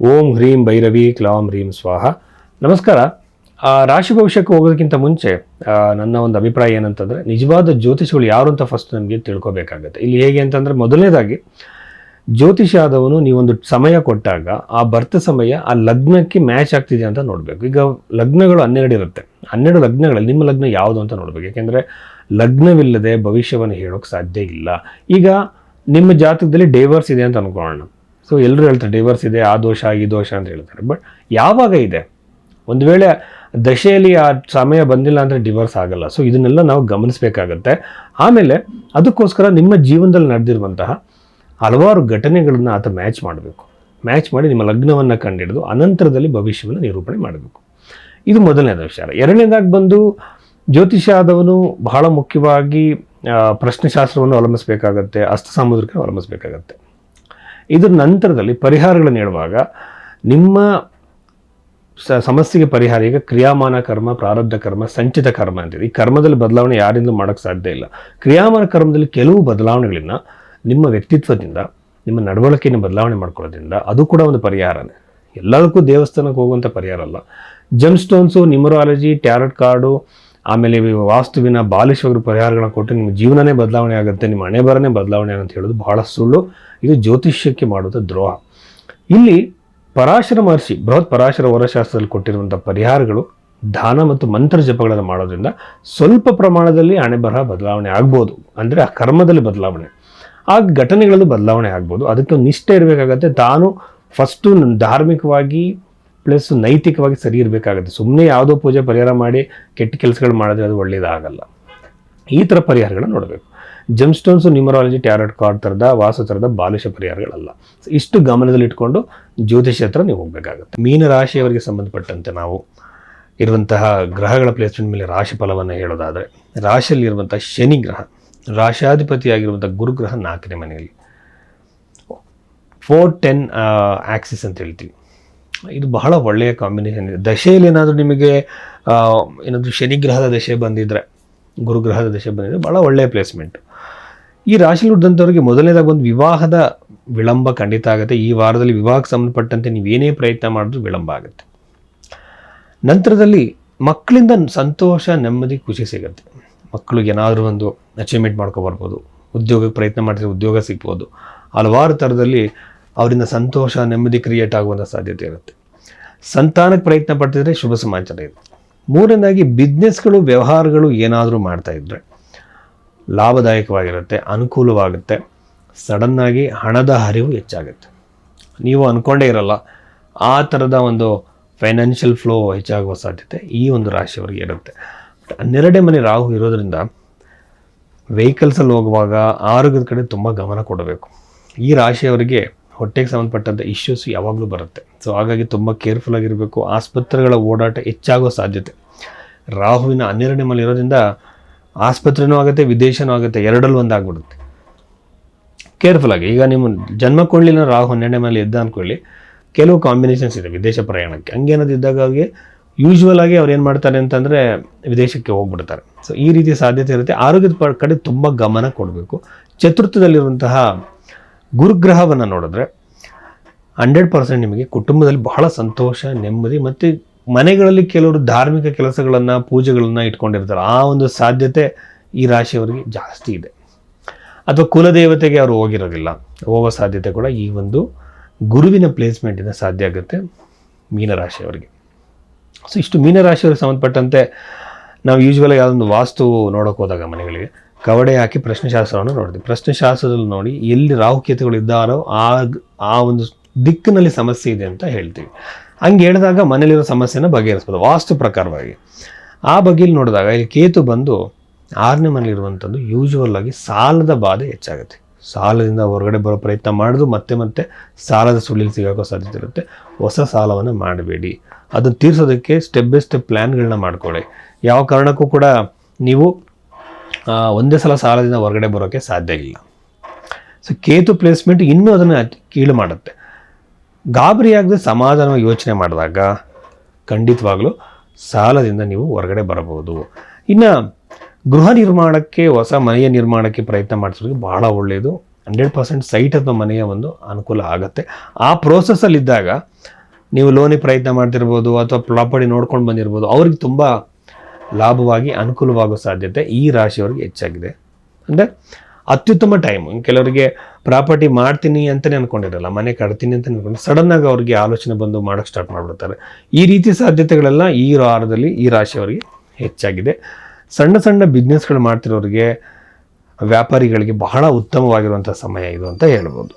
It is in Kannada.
ಓಂ ಹ್ರೀಂ ಭೈರವಿ ಕ್ಲಾಂ ಹ್ರೀಂ ಸ್ವಾಹ. ನಮಸ್ಕಾರ. ರಾಶಿ ಭವಿಷ್ಯಕ್ಕೆ ಹೋಗೋದಕ್ಕಿಂತ ಮುಂಚೆ ನನ್ನ ಒಂದು ಅಭಿಪ್ರಾಯ ಏನಂತಂದರೆ, ನಿಜವಾದ ಜ್ಯೋತಿಷಿಗಳು ಯಾರು ಅಂತ ಫಸ್ಟ್ ನಮಗೆ ತಿಳ್ಕೊಬೇಕಾಗುತ್ತೆ. ಇಲ್ಲಿ ಹೇಗೆ ಅಂತಂದರೆ, ಮೊದಲನೇದಾಗಿ, ಜ್ಯೋತಿಷ ಆದವನು ನೀವೊಂದು ಸಮಯ ಕೊಟ್ಟಾಗ, ಆ ಬರ್ತ ಸಮಯ, ಆ ಲಗ್ನಕ್ಕೆ ಮ್ಯಾಚ್ ಆಗ್ತಿದೆ ಅಂತ ನೋಡಬೇಕು. ಈಗ ಲಗ್ನಗಳು ಹನ್ನೆರಡು ಇರುತ್ತೆ. ಹನ್ನೆರಡು ಲಗ್ನಗಳಲ್ಲಿ ನಿಮ್ಮ ಲಗ್ನ ಯಾವುದು ಅಂತ ನೋಡಬೇಕು. ಯಾಕೆಂದರೆ, ಲಗ್ನವಿಲ್ಲದೆ ಭವಿಷ್ಯವನ್ನು ಹೇಳೋಕ್ಕೆ ಸಾಧ್ಯ ಇಲ್ಲ. ಈಗ ನಿಮ್ಮ ಜಾತಕದಲ್ಲಿ ಡೇವರ್ಸ್ ಇದೆ ಅಂತ ಅನ್ಕೊಳ್ಳೋಣ. ಸೊ ಎಲ್ಲರೂ ಹೇಳ್ತಾರೆ ಡೈವರ್ಸ್ ಇದೆ, ಆ ದೋಷ, ಈ ದೋಷ ಅಂತ ಹೇಳ್ತಾರೆ. ಬಟ್ ಯಾವಾಗ ಇದೆ? ಒಂದು ವೇಳೆ ದಶೆಯಲ್ಲಿ ಆ ಸಮಯ ಬಂದಿಲ್ಲ ಅಂದರೆ ಡಿವರ್ಸ್ ಆಗಲ್ಲ. ಸೊ ಇದನ್ನೆಲ್ಲ ನಾವು ಗಮನಿಸಬೇಕಾಗತ್ತೆ. ಆಮೇಲೆ ಅದಕ್ಕೋಸ್ಕರ ನಿಮ್ಮ ಜೀವನದಲ್ಲಿ ನಡೆದಿರುವಂತಹ ಹಲವಾರು ಘಟನೆಗಳನ್ನು ಆತ ಮ್ಯಾಚ್ ಮಾಡಬೇಕು. ಮ್ಯಾಚ್ ಮಾಡಿ ನಿಮ್ಮ ಲಗ್ನವನ್ನು ಕಂಡಿಡಿದು, ಅನಂತರದಲ್ಲಿ ಭವಿಷ್ಯವನ್ನು ನಿರೂಪಣೆ ಮಾಡಬೇಕು. ಇದು ಮೊದಲನೇದ ವಿಚಾರ. ಎರಡನೇದಾಗಿ ಬಂದು, ಜ್ಯೋತಿಷ ಆದವನು ಬಹಳ ಮುಖ್ಯವಾಗಿ ಪ್ರಶ್ನೆಶಾಸ್ತ್ರವನ್ನು ಅವಲಂಬಿಸಬೇಕಾಗತ್ತೆ ಅಸ್ತ ಸಾಮುದ್ರಿಕ ಅವಲಂಬಿಸಬೇಕಾಗತ್ತೆ. ಇದ್ರ ನಂತರದಲ್ಲಿ ಪರಿಹಾರಗಳನ್ನು ಹೇಳುವಾಗ ನಿಮ್ಮ ಸ, ಸಮಸ್ಯೆಗೆ ಪರಿಹಾರ, ಈಗ ಕ್ರಿಯಾಮಾನ ಕರ್ಮ, ಪ್ರಾರಬ್ಧ ಕರ್ಮ, ಸಂಚಿತ ಕರ್ಮ ಅಂತಿದೆ ಈ ಕರ್ಮದಲ್ಲಿ ಬದಲಾವಣೆ ಯಾರಿಂದಲೂ ಮಾಡೋಕ್ಕೆ ಸಾಧ್ಯ ಇಲ್ಲ. ಕ್ರಿಯಾಮಾನ ಕರ್ಮದಲ್ಲಿ ಕೆಲವು ಬದಲಾವಣೆಗಳನ್ನ ನಿಮ್ಮ ವ್ಯಕ್ತಿತ್ವದಿಂದ, ನಿಮ್ಮ ನಡವಳಿಕೆಯನ್ನು ಬದಲಾವಣೆ ಮಾಡ್ಕೊಳ್ಳೋದ್ರಿಂದ ಅದು ಕೂಡ ಒಂದು ಪರಿಹಾರನೇ. ಎಲ್ಲದಕ್ಕೂ ದೇವಸ್ಥಾನಕ್ಕೆ ಹೋಗುವಂಥ ಪರಿಹಾರ ಅಲ್ಲ. Gem stones numerology tarot card ಆಮೇಲೆ ವಾಸ್ತುವಿನ ಬಾಲಿಶವರು ಪರಿಹಾರಗಳನ್ನ ಕೊಟ್ಟು ನಿಮ್ಮ ಜೀವನನೇ ಬದಲಾವಣೆ ಆಗುತ್ತೆ, ನಿಮ್ಮ ಹಣೆ ಬರನೇ ಬದಲಾವಣೆ ಅಂತ ಹೇಳೋದು ಬಹಳ ಸುಳ್ಳು. ಇದು ಜ್ಯೋತಿಷ್ಯಕ್ಕೆ ಮಾಡುವಂಥ ದ್ರೋಹ. ಇಲ್ಲಿ ಪರಾಶರ ಮಹರ್ಷಿ, ಬೃಹತ್ ಪರಾಶರ ವರಶಾಸ್ತ್ರದಲ್ಲಿ ಕೊಟ್ಟಿರುವಂಥ ಪರಿಹಾರಗಳು ದಾನ ಮತ್ತು ಮಂತ್ರ ಜಪಗಳನ್ನು ಮಾಡೋದ್ರಿಂದ ಸ್ವಲ್ಪ ಪ್ರಮಾಣದಲ್ಲಿ ಹಣೆ ಬರಹ ಬದಲಾವಣೆ ಆಗ್ಬೋದು. ಅಂದರೆ ಆ ಕರ್ಮದಲ್ಲಿ ಬದಲಾವಣೆ. ಆ ಘಟನೆಗಳಲ್ಲೂ ಬದಲಾವಣೆ ಆಗ್ಬೋದು. ಅದಕ್ಕೆ ನಿಷ್ಠೆ ಇರಬೇಕಾಗತ್ತೆ. ತಾನು ಫಸ್ಟು ಧಾರ್ಮಿಕವಾಗಿ ಪ್ಲಸ್ ನೈತಿಕವಾಗಿ ಸರಿ ಇರಬೇಕಾಗುತ್ತೆ. ಸುಮ್ಮನೆ ಯಾವುದೋ ಪೂಜೆ ಪರಿಹಾರ ಮಾಡಿ ಕೆಟ್ಟ ಕೆಲಸಗಳು ಮಾಡಿದ್ರೆ ಅದು ಒಳ್ಳೆಯದಾಗಲ್ಲ ಈ ಥರ ಪರಿಹಾರಗಳನ್ನ ನೋಡಬೇಕು. Gem stones numerology tarot card ಥರದ ವಾಸು ಥರದ ಬಾಲಿಶ ಪರಿಹಾರಗಳಲ್ಲ. ಇಷ್ಟು ಗಮನದಲ್ಲಿಟ್ಕೊಂಡು ಜ್ಯೋತಿಷ್ಯ ಹತ್ರ ನೀವು ಹೋಗಬೇಕಾಗುತ್ತೆ. ಮೀನ ರಾಶಿಯವರಿಗೆ ಸಂಬಂಧಪಟ್ಟಂತೆ ನಾವು ಇರುವಂತಹ ಗ್ರಹಗಳ ಪ್ಲೇಸ್ಮೆಂಟ್ ಮೇಲೆ ರಾಶಿ ಫಲವನ್ನು ಹೇಳೋದಾದರೆ ರಾಶಿಯಲ್ಲಿರುವಂಥ ಶನಿ ಗ್ರಹ ರಾಶಾಧಿಪತಿಯಾಗಿರುವಂಥ ಗುರುಗ್ರಹ ನಾಲ್ಕನೇ ಮನೆಯಲ್ಲಿ. ಫೋರ್ ಟೆನ್ ಆಕ್ಸಿಸ್ ಅಂತ ಹೇಳ್ತೀವಿ. ಇದು ಬಹಳ ಒಳ್ಳೆಯ ಕಾಂಬಿನೇಷನ್ ಇದೆ. ದಶೆಯಲ್ಲಿ ಏನಾದರೂ ನಿಮಗೆ ಏನಾದರೂ ಶನಿಗ್ರಹದ ದಶೆ ಬಂದಿದ್ದರೆ ಗುರುಗ್ರಹದ ದಶೆ ಬಂದಿದ್ದರೆ ಭಾಳ ಒಳ್ಳೆಯ ಪ್ಲೇಸ್ಮೆಂಟ್ ಈ ರಾಶಿಲಿ ಹುಟ್ಟಿದಂಥವ್ರಿಗೆ ಮೊದಲನೇದಾಗಿ ಒಂದು ವಿವಾಹದ ವಿಳಂಬ ಖಂಡಿತ ಆಗುತ್ತೆ. ಈ ವಾರದಲ್ಲಿ ವಿವಾಹಕ್ಕೆ ಸಂಬಂಧಪಟ್ಟಂತೆ ನೀವೇನೇ ಪ್ರಯತ್ನ ಮಾಡಿದ್ರೂ ವಿಳಂಬ ಆಗುತ್ತೆ. ನಂತರದಲ್ಲಿ ಮಕ್ಕಳಿಂದ ಸಂತೋಷ, ನೆಮ್ಮದಿ, ಖುಷಿ ಸಿಗುತ್ತೆ. ಮಕ್ಕಳಿಗೆ ಏನಾದರೂ ಒಂದು ಅಚೀವ್ಮೆಂಟ್ ಮಾಡ್ಕೊಬರ್ಬೋದು ಉದ್ಯೋಗಕ್ಕೆ ಪ್ರಯತ್ನ ಮಾಡಿದ್ರೆ ಉದ್ಯೋಗ ಸಿಗ್ಬೋದು. ಹಲವಾರು ಥರದಲ್ಲಿ ಅವರಿಂದ ಸಂತೋಷ, ನೆಮ್ಮದಿ ಕ್ರಿಯೇಟ್ ಆಗುವಂಥ ಸಾಧ್ಯತೆ ಇರುತ್ತೆ. ಸಂತಾನಕ್ಕೆ ಪ್ರಯತ್ನ ಪಡ್ತಿದ್ರೆ ಶುಭ ಸಮಾಚಾರ ಇದೆ. ಮೂರನೇದಾಗಿ ಬಿಸ್ನೆಸ್ಗಳು ವ್ಯವಹಾರಗಳು ಏನಾದರೂ ಮಾಡ್ತಾ ಇದ್ದರೆ ಲಾಭದಾಯಕವಾಗಿರುತ್ತೆ, ಅನುಕೂಲವಾಗುತ್ತೆ ಸಡನ್ನಾಗಿ ಹಣದ ಹರಿವು ಹೆಚ್ಚಾಗುತ್ತೆ. ನೀವು ಅಂದ್ಕೊಂಡೇ ಇರಲ್ಲ, ಆ ಥರದ ಒಂದು ಫೈನಾನ್ಷಿಯಲ್ ಫ್ಲೋ ಹೆಚ್ಚಾಗುವ ಸಾಧ್ಯತೆ ಈ ಒಂದು ರಾಶಿಯವರಿಗೆ ಇರುತ್ತೆ. ಹನ್ನೆರಡೇ ಮನೆ ರಾಹು ಇರೋದ್ರಿಂದ ವೆಹಿಕಲ್ಸಲ್ಲಿ ಹೋಗುವಾಗ ಆರೋಗ್ಯದ ಕಡೆ ತುಂಬ ಗಮನ ಕೊಡಬೇಕು. ಈ ರಾಶಿಯವರಿಗೆ ಹೊಟ್ಟೆಗೆ ಸಂಬಂಧಪಟ್ಟಂಥ ಇಶ್ಯೂಸ್ ಯಾವಾಗಲೂ ಬರುತ್ತೆ. ಸೊ ಹಾಗಾಗಿ ತುಂಬ ಕೇರ್ಫುಲ್ ಆಗಿರಬೇಕು. ಆಸ್ಪತ್ರೆಗಳ ಓಡಾಟ ಹೆಚ್ಚಾಗೋ ಸಾಧ್ಯತೆ. ರಾಹುವಿನ ಹನ್ನೆರಡನೇ ಮನೆ ಇರೋದ್ರಿಂದ ಆಸ್ಪತ್ರೆನೂ ಆಗುತ್ತೆ, ವಿದೇಶನೂ ಆಗುತ್ತೆ, ಎರಡಲ್ಲಿ ಒಂದಾಗ್ಬಿಡುತ್ತೆ. ಕೇರ್ಫುಲ್ ಆಗಿ. ಈಗ ನಿಮ್ಮ ಜನ್ಮ ಕೊಡಲಿಲ್ಲ ರಾಹು ಹನ್ನೆರಡನೇ ಮೇಲೆ ಇದ್ದ ಅಂದ್ಕೊಳ್ಳಿ ಕೆಲವು ಕಾಂಬಿನೇಷನ್ಸ್ ಇದೆ ವಿದೇಶ ಪ್ರಯಾಣಕ್ಕೆ. ಹಂಗೇನದು ಇದ್ದಾಗ ಅವ್ರಿಗೆ ಯೂಶ್ವಲ್ ಆಗಿ ಅವ್ರು ಏನು ಮಾಡ್ತಾರೆ ಅಂತಂದರೆ ವಿದೇಶಕ್ಕೆ ಹೋಗ್ಬಿಡ್ತಾರೆ. ಸೊ ಈ ರೀತಿ ಸಾಧ್ಯತೆ ಇರುತ್ತೆ. ಆರೋಗ್ಯದ ಕಡೆ ತುಂಬ ಗಮನ ಕೊಡಬೇಕು. ಚತುರ್ಥದಲ್ಲಿರುವಂತಹ ಗುರುಗ್ರಹವನ್ನು ನೋಡಿದ್ರೆ ಹಂಡ್ರೆಡ್ ಪರ್ಸೆಂಟ್ ನಿಮಗೆ ಕುಟುಂಬದಲ್ಲಿ ಬಹಳ ಸಂತೋಷ, ನೆಮ್ಮದಿ ಮತ್ತು ಮನೆಗಳಲ್ಲಿ ಕೆಲವರು ಧಾರ್ಮಿಕ ಕೆಲಸಗಳನ್ನು, ಪೂಜೆಗಳನ್ನು ಇಟ್ಕೊಂಡಿರ್ತಾರೆ. ಆ ಒಂದು ಸಾಧ್ಯತೆ ಈ ರಾಶಿಯವರಿಗೆ ಜಾಸ್ತಿ ಇದೆ. ಅಥವಾ ಕುಲದೇವತೆಗೆ ಅವರು ಹೋಗಿರೋದಿಲ್ಲ. ಹೋಗೋ ಸಾಧ್ಯತೆ ಕೂಡ ಈ ಒಂದು ಗುರುವಿನ ಪ್ಲೇಸ್ಮೆಂಟಿಂದ ಸಾಧ್ಯ ಆಗುತ್ತೆ ಮೀನರಾಶಿಯವರಿಗೆ ಸೊ ಇಷ್ಟು ಮೀನರಾಶಿಯವ್ರಿಗೆ ಸಂಬಂಧಪಟ್ಟಂತೆ ನಾವು ಯೂಶ್ವಲಾಗಿ ಯಾವುದೊಂದು ವಾಸ್ತು ನೋಡೋಕೆ ಹೋದಾಗ ಮನೆಗಳಿಗೆ ಕವಡೆ ಹಾಕಿ ಪ್ರಶ್ನೆಶಾಸ್ತ್ರವನ್ನು ನೋಡ್ತೀವಿ ಪ್ರಶ್ನೆಶಾಸ್ತ್ರದಲ್ಲಿ ನೋಡಿ ಎಲ್ಲಿ ರಾಹುಕೇತುಗಳು ಇದ್ದಾರೋ ಆ ಆ ಒಂದು ದಿಕ್ಕಿನಲ್ಲಿ ಸಮಸ್ಯೆ ಇದೆ ಅಂತ ಹೇಳ್ತೀವಿ. ಹಂಗೆ ಹೇಳಿದಾಗ ಮನೇಲಿರೋ ಸಮಸ್ಯೆನ ಬಗೆಹರಿಸ್ಬೋದು ವಾಸ್ತು ಪ್ರಕಾರವಾಗಿ. ಆ ಬಗೆಯಲ್ಲಿ ನೋಡಿದಾಗ ಇಲ್ಲಿ ಕೇತು ಬಂದು ಆರನೇ ಮನೇಲಿರುವಂಥದ್ದು ಯೂಶುವಲ್ ಆಗಿ ಸಾಲದ ಬಾಧೆ ಹೆಚ್ಚಾಗುತ್ತೆ. ಸಾಲದಿಂದ ಹೊರಗಡೆ ಬರೋ ಪ್ರಯತ್ನ ಮಾಡಿದ್ರು ಮತ್ತೆ ಮತ್ತೆ ಸಾಲದ ಸುಳಿಲಿ ಸಿಗಾಕೋ ಸಾಧ್ಯತೆ ಇರುತ್ತೆ. ಹೊಸ ಸಾಲವನ್ನು ಮಾಡಬೇಡಿ. ಅದನ್ನು ತೀರಿಸೋದಕ್ಕೆ ಸ್ಟೆಪ್ ಬೈ ಸ್ಟೆಪ್ ಪ್ಲ್ಯಾನ್ಗಳನ್ನ ಮಾಡ್ಕೊಳ್ಳಿ. ಯಾವ ಕಾರಣಕ್ಕೂ ಕೂಡ ನೀವು ಒಂದೇ ಸಲ ಸಾಲದಿಂದ ಹೊರಗಡೆ ಬರೋಕ್ಕೆ ಸಾಧ್ಯ ಇಲ್ಲ. ಸೊ ಕೇತು ಪ್ಲೇಸ್ಮೆಂಟ್ ಇನ್ನೂ ಅದನ್ನು ಕೀಳು ಮಾಡುತ್ತೆ. ಗಾಬರಿಯಾಗದೆ ಸಮಾಧಾನವಾಗಿ ಯೋಚನೆ ಮಾಡಿದಾಗ ಖಂಡಿತವಾಗ್ಲೂ ಸಾಲದಿಂದ ನೀವು ಹೊರಗಡೆ ಬರಬಹುದು. ಇನ್ನು ಗೃಹ ನಿರ್ಮಾಣಕ್ಕೆ, ಹೊಸ ಮನೆಯ ನಿರ್ಮಾಣಕ್ಕೆ ಪ್ರಯತ್ನ ಮಾಡಿಸೋದಕ್ಕೆ ಬಹಳ ಒಳ್ಳೆಯದು ಹಂಡ್ರೆಡ್ ಪರ್ಸೆಂಟ್ ಸೈಟ್ ಅಥವಾ ಮನೆಯ ಒಂದು ಅನುಕೂಲ ಆಗುತ್ತೆ. ಆ ಪ್ರೋಸೆಸ್ಸಲ್ಲಿದ್ದಾಗ ನೀವು ಲೋನಿಗೆ ಪ್ರಯತ್ನ ಮಾಡ್ತಿರ್ಬೋದು ಅಥವಾ ಪ್ರಾಪರ್ಟಿ ನೋಡ್ಕೊಂಡು ಬಂದಿರ್ಬೋದು, ಅವ್ರಿಗೆ ತುಂಬ ಲಾಭವಾಗಿ ಅನುಕೂಲವಾಗೋ ಸಾಧ್ಯತೆ ಈ ರಾಶಿಯವರಿಗೆ ಹೆಚ್ಚಾಗಿದೆ. ಅಂದರೆ ಅತ್ಯುತ್ತಮ ಟೈಮ್ ಕೆಲವರಿಗೆ ಪ್ರಾಪರ್ಟಿ ಮಾಡ್ತೀನಿ ಅಂತಲೇ ಅಂದ್ಕೊಂಡಿರಲ್ಲ ಮನೆ ಕಟ್ತೀನಿ ಅಂತ ಅಂದ್ಕೊಂಡು ಸಡನ್ ಆಗಿ ಅವ್ರಿಗೆ ಆಲೋಚನೆ ಬಂದು ಮಾಡೋಕ್ಕೆ ಸ್ಟಾರ್ಟ್ ಮಾಡಿಬಿಡ್ತಾರೆ. ಈ ರೀತಿ ಸಾಧ್ಯತೆಗಳೆಲ್ಲ ಈ ವಾರದಲ್ಲಿ ಈ ರಾಶಿಯವರಿಗೆ ಹೆಚ್ಚಾಗಿದೆ. ಸಣ್ಣ ಸಣ್ಣ ಬಿಸ್ನೆಸ್ಗಳು ಮಾಡ್ತಿರೋರಿಗೆ ವ್ಯಾಪಾರಿಗಳಿಗೆ ಬಹಳ ಉತ್ತಮವಾಗಿರುವಂಥ ಸಮಯ ಇದು ಅಂತ ಹೇಳ್ಬೋದು.